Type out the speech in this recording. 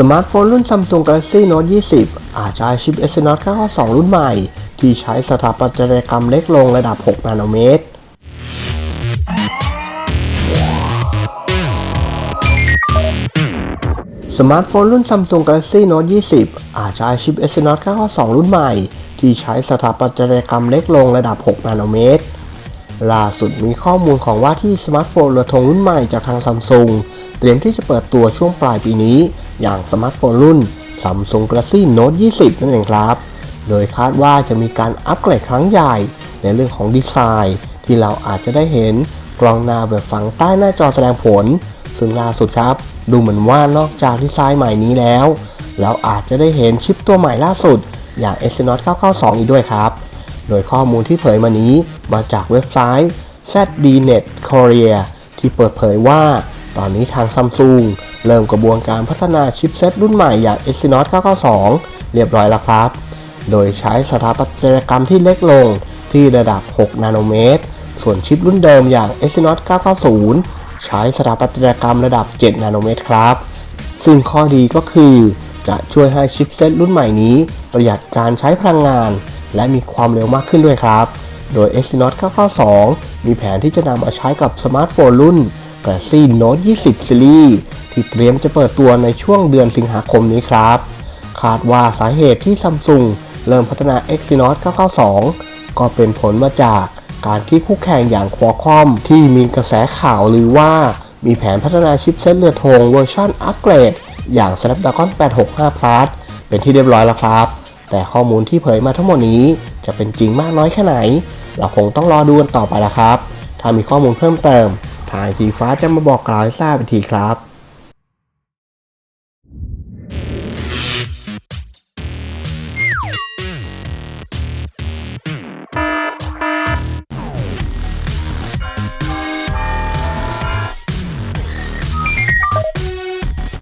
สมาร์ทโฟนรุ่น Samsung Galaxy Note 20 อาจจะใช้ ชิป Exynos 992รุ่นใหม่ ที่ใช้สถาปัตยกรรมเล็กลงระดับ 6 นาโนเมตร สมาร์ทโฟนรุ่น Samsung Galaxy Note 20 อาจจะใช้ชิป Exynos 992รุ่นใหม่ ที่ใช้สถาปัตยกรรมเล็กลงระดับ 6 นาโนเมตร ล่าสุดมีข้อมูลของว่าที่สมาร์ทโฟนเรือธงรุ่นใหม่จากทางซัมซุงเตรียมที่จะเปิดตัวช่วงปลายปีนี้ อย่างสมาร์ทโฟนรุ่น Samsung Galaxy Note 20 นั่นเองครับ โดยคาดว่าจะมีการอัปเกรดครั้งใหญ่ในเรื่องของดีไซน์ ที่เราอาจจะได้เห็นกล้องหน้าแบบฝังใต้หน้าจอแสดงผล ซึ่งล่าสุดครับ ดูเหมือนว่านอกจากดีไซน์ใหม่นี้แล้ว เราอาจจะได้เห็นชิปตัวใหม่ล่าสุด อย่าง Exynos 992 อีกด้วยครับ โดยข้อมูลที่เผยมานี้มาจากเว็บไซต์ ZDNet Korea ที่เปิดเผยว่า ตอนนี้ทางซัมซุง เริ่มกระบวนการพัฒนาชิปเซตรุ่นใหม่อย่าง Exynos 992 เรียบร้อยแล้วครับ โดยใช้สถาปัตยกรรมที่เล็กลงที่ระดับ 6 นาโนเมตร ส่วนชิปรุ่นเดิมอย่าง Exynos 990 ใช้สถาปัตยกรรมระดับ 7 นาโนเมตรครับ ซึ่งข้อดีก็คือ จะช่วยให้ชิปเซตรุ่นใหม่นี้ ประหยัดการใช้พลังงาน และมีความเร็วมากขึ้นด้วยครับ โดย Exynos 992 มีแผนที่จะนำมาใช้กับสมาร์ทโฟนรุ่น Galaxy Note 20 Series ที่เตรียมจะเปิดตัวในช่วงเดือนสิงหาคมนี้ครับ คาดว่าสาเหตุที่ซัมซุงเริ่มพัฒนา Exynos 992 ก็เป็นผลมาจากการที่คู่แข่งอย่าง Qualcomm ที่มีกระแสข่าวหรือว่ามีแผนพัฒนาชิปเซ็ตเรือธงเวอร์ชันอัปเกรด อย่าง Snapdragon 865 Plus เป็นที่เรียบร้อยแล้วครับ แต่ข้อมูลที่เผยมาทั้งหมดนี้จะเป็นจริงมากน้อยแค่ไหน เราคงต้องรอดูกันต่อไปละครับ ถ้ามีข้อมูลเพิ่มเติมทางไอทีฟ้าจะมาบอกกล่าวให้ทราบอีกทีครับ